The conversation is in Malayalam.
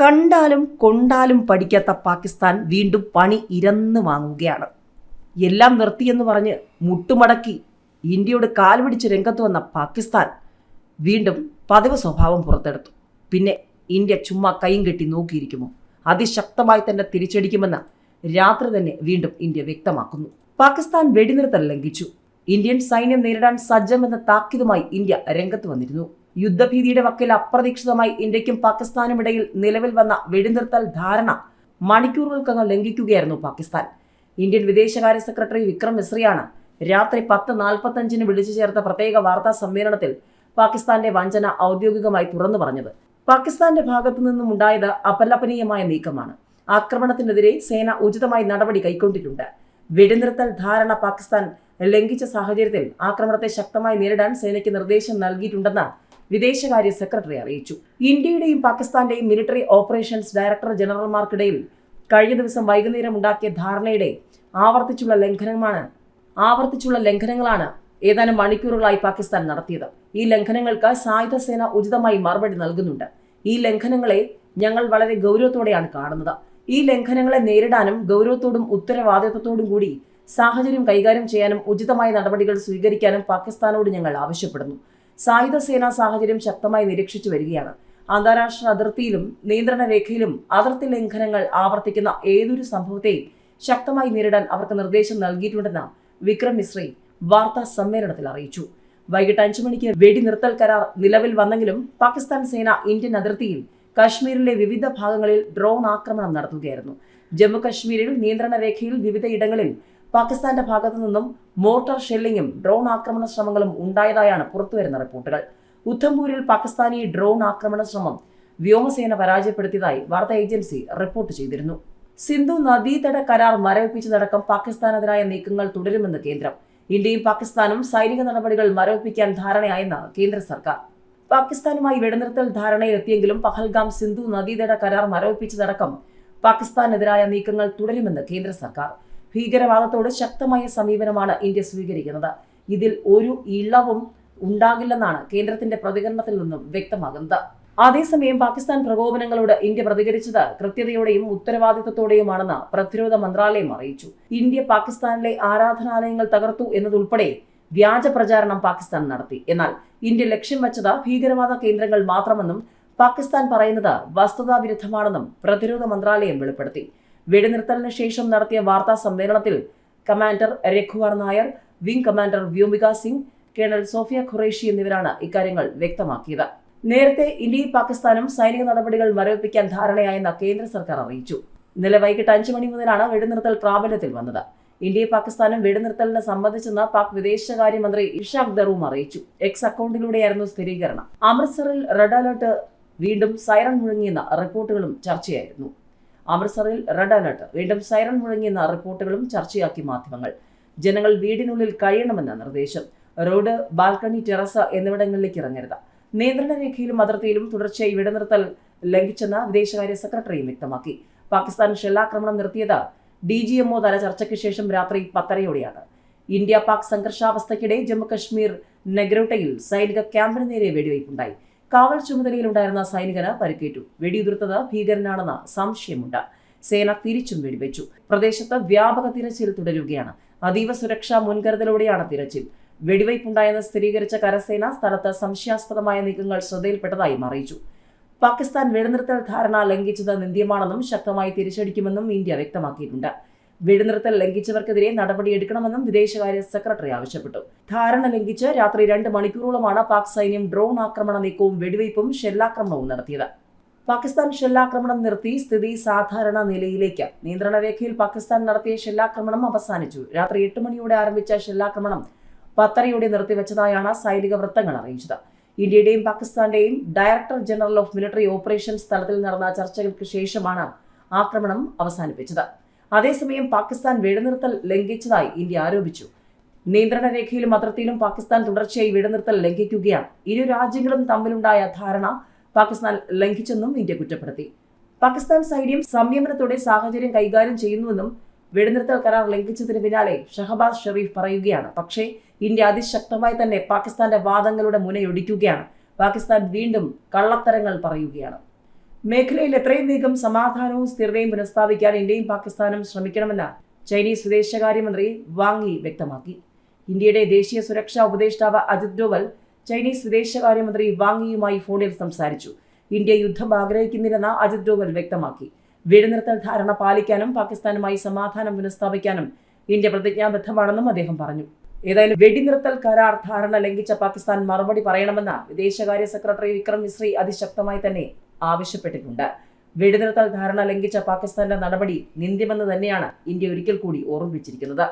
കണ്ടാലും കൊണ്ടാലും പഠിക്കാത്ത പാകിസ്ഥാൻ വീണ്ടും പണി ഇരന്ന് വാങ്ങുകയാണ്. എല്ലാം നിർത്തിയെന്ന് പറഞ്ഞ് മുട്ടുമടക്കി ഇന്ത്യയോട് കാൽപിടിച്ച് രംഗത്ത് വന്ന പാകിസ്ഥാൻ വീണ്ടും പതിവ് സ്വഭാവം പുറത്തെടുത്തു. പിന്നെ ഇന്ത്യ ചുമ്മാ കൈയും കെട്ടി നോക്കിയിരിക്കുമോ? അതിശക്തമായി തന്നെ തിരിച്ചടിക്കുമെന്ന് രാത്രി തന്നെ വീണ്ടും ഇന്ത്യ വ്യക്തമാക്കുന്നു. പാകിസ്ഥാൻ വെടിനിർത്തൽ ലംഘിച്ചു. ഇന്ത്യൻ സൈന്യം നേരിടാൻ സജ്ജമെന്ന താക്കീതുമായി ഇന്ത്യ രംഗത്ത് വന്നിരുന്നു. യുദ്ധഭീതിയുടെ വക്കിൽ അപ്രതീക്ഷിതമായി ഇന്ത്യക്കും പാകിസ്ഥാനും ഇടയിൽ നിലവിൽ വന്ന വെടിനിർത്തൽ ധാരണ മണിക്കൂറുകൾക്കകം ലംഘിക്കുകയായിരുന്നു പാകിസ്ഥാൻ. ഇന്ത്യൻ വിദേശകാര്യ സെക്രട്ടറി വിക്രം മിശ്രിയാണ് രാത്രി പത്ത് നാൽപ്പത്തഞ്ചിന് വിളിച്ചു ചേർത്ത പ്രത്യേക വാർത്താ സമ്മേളനത്തിൽ പാകിസ്ഥാന്റെ വഞ്ചന ഔദ്യോഗികമായി തുറന്നു പറഞ്ഞത്. പാകിസ്ഥാന്റെ ഭാഗത്തു നിന്നും ഉണ്ടായത് അപലപനീയമായ നീക്കമാണ്. ആക്രമണത്തിനെതിരെ സേന ഉചിതമായി നടപടി കൈക്കൊണ്ടിട്ടുണ്ട്. വെടിനിർത്തൽ ധാരണ പാകിസ്ഥാൻ ലംഘിച്ച സാഹചര്യത്തിൽ ആക്രമണത്തെ ശക്തമായി നേരിടാൻ സേനയ്ക്ക് നിർദ്ദേശം നൽകിയിട്ടുണ്ടെന്ന് വിദേശകാര്യ സെക്രട്ടറി അറിയിച്ചു. ഇന്ത്യയുടെയും പാകിസ്ഥാന്റെയും മിലിറ്ററി ഓപ്പറേഷൻസ് ഡയറക്ടർ ജനറൽമാർക്കിടയിൽ കഴിഞ്ഞ ദിവസം വൈകുന്നേരം ഉണ്ടാക്കിയ ധാരണയുടെ ആവർത്തിച്ചുള്ള ലംഘനമാണ് ആവർത്തിച്ചുള്ള ലംഘനങ്ങളാണ് ഏതാനും മണിക്കൂറുകളായി പാകിസ്ഥാൻ നടത്തിയത്. ഈ ലംഘനങ്ങൾക്ക് സായുധ സേന ഉചിതമായി മറുപടി നൽകുന്നുണ്ട്. ഈ ലംഘനങ്ങളെ ഞങ്ങൾ വളരെ ഗൗരവത്തോടെയാണ് കാണുന്നത്. ഈ ലംഘനങ്ങളെ നേരിടാനും ഗൗരവത്തോടും ഉത്തരവാദിത്വത്തോടും കൂടി സാഹചര്യം കൈകാര്യം ചെയ്യാനും ഉചിതമായ നടപടികൾ സ്വീകരിക്കാനും പാകിസ്ഥാനോട് ഞങ്ങൾ ആവശ്യപ്പെടുന്നു. സായുധ സേനാ സാഹചര്യം ശക്തമായി നിരീക്ഷിച്ചു വരികയാണ്. അന്താരാഷ്ട്ര അതിർത്തിയിലും നിയന്ത്രണ രേഖയിലും അതിർത്തി ലംഘനങ്ങൾ ആവർത്തിക്കുന്ന ഏതൊരു സംഭവത്തെയും ശക്തമായി നേരിടാൻ അവർക്ക് നിർദ്ദേശം നൽകിയിട്ടുണ്ടെന്ന് വിക്രം മിശ്രി വാർത്താ സമ്മേളനത്തിൽ അറിയിച്ചു. വൈകിട്ട് അഞ്ചു മണിക്ക് വെടിനിർത്തൽ കരാർ നിലവിൽ വന്നെങ്കിലും പാകിസ്ഥാൻ സേന ഇന്ത്യൻ അതിർത്തിയിൽ കശ്മീരിലെ വിവിധ ഭാഗങ്ങളിൽ ഡ്രോൺ ആക്രമണം നടത്തുകയായിരുന്നു. ജമ്മു കശ്മീരിൽ നിയന്ത്രണ രേഖയിൽ വിവിധ ഇടങ്ങളിൽ പാകിസ്ഥാന്റെ ഭാഗത്തു നിന്നും മോർട്ടാർ ഷെല്ലിങ്ങും ഡ്രോൺ ആക്രമണ ശ്രമങ്ങളും ഉണ്ടായതായാണ് പുറത്തുവരുന്ന റിപ്പോർട്ടുകൾ. ഉദ്ധംപൂരിൽ പാകിസ്ഥാനി ഡ്രോൺ ആക്രമണ ശ്രമം വ്യോമസേന പരാജയപ്പെടുത്തിയതായി വാർത്താ ഏജൻസി റിപ്പോർട്ട് ചെയ്തിരുന്നു. സിന്ധു നദീതട കരാർ മരവിപ്പിച്ചതടക്കം പാകിസ്ഥാനെതിരായ നീക്കങ്ങൾ തുടരുമെന്ന് കേന്ദ്രം. ഇന്ത്യയും പാകിസ്ഥാനും സൈനിക നടപടികൾ മരവിപ്പിക്കാൻ ധാരണയായെന്ന് കേന്ദ്ര സർക്കാർ. പാകിസ്ഥാനുമായി വെടിനിർത്തൽ ധാരണയിലെത്തിയെങ്കിലും പഹൽഗാം സിന്ധു നദീതട കരാർ മരവിപ്പിച്ചതടക്കം പാകിസ്ഥാനെതിരായ നീക്കങ്ങൾ തുടരുമെന്ന് കേന്ദ്ര സർക്കാർ. ഭീകരവാദത്തോട് ശക്തമായ സമീപനമാണ് ഇന്ത്യ സ്വീകരിക്കുന്നത്. ഇതിൽ ഒരു ഇളവും ഉണ്ടാകില്ലെന്നാണ് കേന്ദ്രത്തിന്റെ പ്രതികരണത്തിൽ നിന്നും വ്യക്തമാകുന്നത്. അതേസമയം പാകിസ്ഥാൻ പ്രകോപനങ്ങളോട് ഇന്ത്യ പ്രതികരിച്ചത് കൃത്യതയോടെയും ഉത്തരവാദിത്തത്തോടെയുമാണെന്ന് പ്രതിരോധ മന്ത്രാലയം അറിയിച്ചു. ഇന്ത്യ പാകിസ്ഥാനിലെ ആരാധനാലയങ്ങൾ തകർത്തു എന്നതുൾപ്പെടെ വ്യാജ പ്രചാരണം പാകിസ്ഥാൻ നടത്തി. എന്നാൽ ഇന്ത്യ ലക്ഷ്യം വെച്ചത് ഭീകരവാദ കേന്ദ്രങ്ങൾ മാത്രമെന്നും പാകിസ്ഥാൻ പറയുന്നത് വസ്തുതാവിരുദ്ധമാണെന്നും പ്രതിരോധ മന്ത്രാലയം വെളിപ്പെടുത്തി. വെടിനിർത്തലിന് ശേഷം നടത്തിയ വാർത്താ സമ്മേളനത്തിൽ commander രഘുവർ Nair wing commander Vyomika Singh colonel Sofiya Qureshi എന്നിവരാണ് ഇക്കാര്യങ്ങൾ വ്യക്തമാക്കിയത്. നേരത്തെ ഇന്ത്യയും പാകിസ്ഥാനും സൈനിക നടപടികൾ മരവിപ്പിക്കാൻ ധാരണയായെന്ന കേന്ദ്ര സർക്കാർ അറിയിച്ചു. ഇന്നലെ വൈകിട്ട് അഞ്ചു മണി മുതലാണ് വെടിനിർത്തൽ പ്രാബല്യത്തിൽ വന്നത്. ഇന്ത്യയും പാകിസ്ഥാനും വെടിനിർത്തലിന് സംബന്ധിച്ചെന്ന് പാക് വിദേശകാര്യമന്ത്രി ഇഷാഖ് ദറൂം അറിയിച്ചു. എക്സ് അക്കൗണ്ടിലൂടെയായിരുന്നു സ്ഥിരീകരണം. അമൃത്സറിൽ റെഡ് അലർട്ട് വീണ്ടും സൈറൺ മുഴങ്ങിയെന്ന റിപ്പോർട്ടുകളും ചർച്ചയായിരുന്നു. അമൃത്സറിൽ റെഡ് അലർട്ട്. വീണ്ടും സൈറൺ മുഴങ്ങിയെന്ന റിപ്പോർട്ടുകളും ചർച്ചയാക്കി മാധ്യമങ്ങൾ. ജനങ്ങൾ വീടിനുള്ളിൽ കഴിയണമെന്ന നിർദ്ദേശം. റോഡ് ബാൽക്കണി ടെറസ എന്നിവിടങ്ങളിലേക്ക് ഇറങ്ങരുത്. നിയന്ത്രണ രേഖയിലും അതിർത്തിയിലും തുടർച്ചയായി വെടിനിർത്തൽ ലംഘിച്ചെന്ന് വിദേശകാര്യ സെക്രട്ടറിയും വ്യക്തമാക്കി. പാകിസ്ഥാൻ ഷെല്ലാക്രമണം നിർത്തിയത് ഡി ജി എംഒ തല ചർച്ചയ്ക്ക് ശേഷം രാത്രി പത്തരയോടെയാണ്. ഇന്ത്യ പാക് സംഘർഷാവസ്ഥയ്ക്കിടെ ജമ്മുകശ്മീർ നെഗ്രോട്ടയിൽ സൈനിക ക്യാമ്പിന് നേരെ വെടിവയ്പുണ്ടായി. കാവൽ ചുമതലയിലുണ്ടായിരുന്ന സൈനികന് പരിക്കേറ്റു. വെടിയുതിർത്തത് ഭീകരനാണെന്ന് സംശയമുണ്ട്. സേന തിരിച്ചും വെടിവെച്ചു. പ്രദേശത്ത് വ്യാപക തിരച്ചിൽ തുടരുകയാണ്. അതീവ സുരക്ഷാ മുൻകരുതലോടെയാണ് തിരച്ചിൽ. വെടിവയ്പുണ്ടായെന്ന് സ്ഥിരീകരിച്ച കരസേന സ്ഥലത്ത് സംശയാസ്പദമായ നീക്കങ്ങൾ ശ്രദ്ധയിൽപ്പെട്ടതായും അറിയിച്ചു. പാകിസ്ഥാൻ വെടിനിർത്തൽ ധാരണ ലംഘിച്ചത് നിന്ദ്യമാണെന്നും ശക്തമായി തിരിച്ചടിക്കുമെന്നും ഇന്ത്യ വ്യക്തമാക്കിയിട്ടുണ്ട്. വെടിനിർത്തൽ ലംഘിച്ചവർക്കെതിരെ നടപടിയെടുക്കണമെന്നും വിദേശകാര്യ സെക്രട്ടറി ആവശ്യപ്പെട്ടു. ധാരണ ലംഘിച്ച് രാത്രി രണ്ട് മണിക്കൂറോളമാണ് പാക് സൈന്യം ഡ്രോൺ ആക്രമണ നീക്കവും വെടിവയ്പും ഷെല്ലാക്രമണവും നടത്തിയത്. പാകിസ്ഥാൻ ഷെല്ലാക്രമണം നിർത്തി സ്ഥിതി സാധാരണ നിലയിലേക്ക്. നിയന്ത്രണ രേഖയിൽ പാകിസ്ഥാൻ നടത്തിയ ഷെല്ലാക്രമണം അവസാനിച്ചു. രാത്രി എട്ട് മണിയോടെ ആരംഭിച്ച ഷെല്ലാക്രമണം പത്തരയോടെ നിർത്തിവെച്ചതായാണ് സൈനിക വൃത്തങ്ങൾ അറിയിച്ചത്. ഇന്ത്യയുടെയും പാകിസ്ഥാന്റെയും director general of military operations തലത്തിൽ നടന്ന ചർച്ചകൾക്ക് ശേഷമാണ് ആക്രമണം അവസാനിപ്പിച്ചത്. അതേസമയം പാകിസ്ഥാൻ വെടിനിർത്തൽ ലംഘിച്ചതായി ഇന്ത്യ ആരോപിച്ചു. നിയന്ത്രണ രേഖയിലും അതിർത്തിയിലും പാകിസ്ഥാൻ തുടർച്ചയായി വെടിനിർത്തൽ ലംഘിക്കുകയാണ്. ഇരു രാജ്യങ്ങളും തമ്മിലുണ്ടായ ധാരണ പാകിസ്ഥാൻ ലംഘിച്ചെന്നും ഇന്ത്യ കുറ്റപ്പെടുത്തി. പാകിസ്ഥാൻ സൈന്യം സംയമനത്തോടെ സാഹചര്യം കൈകാര്യം ചെയ്യുന്നുവെന്നും വെടിനിർത്തൽ കരാർ ലംഘിച്ചതിന് പിന്നാലെ ഷഹബാസ് ഷെറീഫ് പറയുകയാണ്. പക്ഷേ ഇന്ത്യ അതിശക്തമായി തന്നെ പാകിസ്ഥാന്റെ വാദങ്ങളുടെ മുനയൊടിക്കുകയാണ്. പാകിസ്ഥാൻ വീണ്ടും കള്ളത്തരങ്ങൾ പറയുകയാണ്. മേഖലയിൽ എത്രയും വേഗം സമാധാനവും സ്ഥിരതയും പുനഃസ്ഥാപിക്കാൻ ഇന്ത്യയും പാകിസ്ഥാനും ശ്രമിക്കണമെന്ന് ചൈനീസ് വിദേശകാര്യമന്ത്രി വാങ് വ്യക്തമാക്കി. ഇന്ത്യയുടെ ദേശീയ സുരക്ഷാ ഉപദേഷ്ടാവ് അജിത് ഡോവൽ ചൈനീസ് വിദേശകാര്യമന്ത്രി വാങ് ഫോണിൽ സംസാരിച്ചു. ഇന്ത്യ യുദ്ധം ആഗ്രഹിക്കുന്നില്ലെന്ന് അജിത് ഡോവൽ വ്യക്തമാക്കി. വെടിനിർത്തൽ ധാരണ പാലിക്കാനും പാകിസ്ഥാനുമായി സമാധാനം പുനഃസ്ഥാപിക്കാനും ഇന്ത്യ പ്രതിജ്ഞാബദ്ധമാണെന്നും അദ്ദേഹം പറഞ്ഞു. ഏതായാലും വെടിനിർത്തൽ കരാർ ധാരണ ലംഘിച്ച പാകിസ്ഥാൻ മറുപടി പറയണമെന്ന് വിദേശകാര്യ സെക്രട്ടറി വിക്രം മിശ്രി അതിശക്തമായി തന്നെ ആവശ്യപ്പെട്ടിട്ടുണ്ട്. വെടിനിർത്തൽ ധാരണ ലംഘിച്ച പാകിസ്ഥാന്റെ നടപടി നിന്ദ്യമെന്ന് തന്നെയാണ് ഇന്ത്യ ഒരിക്കൽ കൂടി ഓർമ്മിപ്പിച്ചിരിക്കുന്നത്.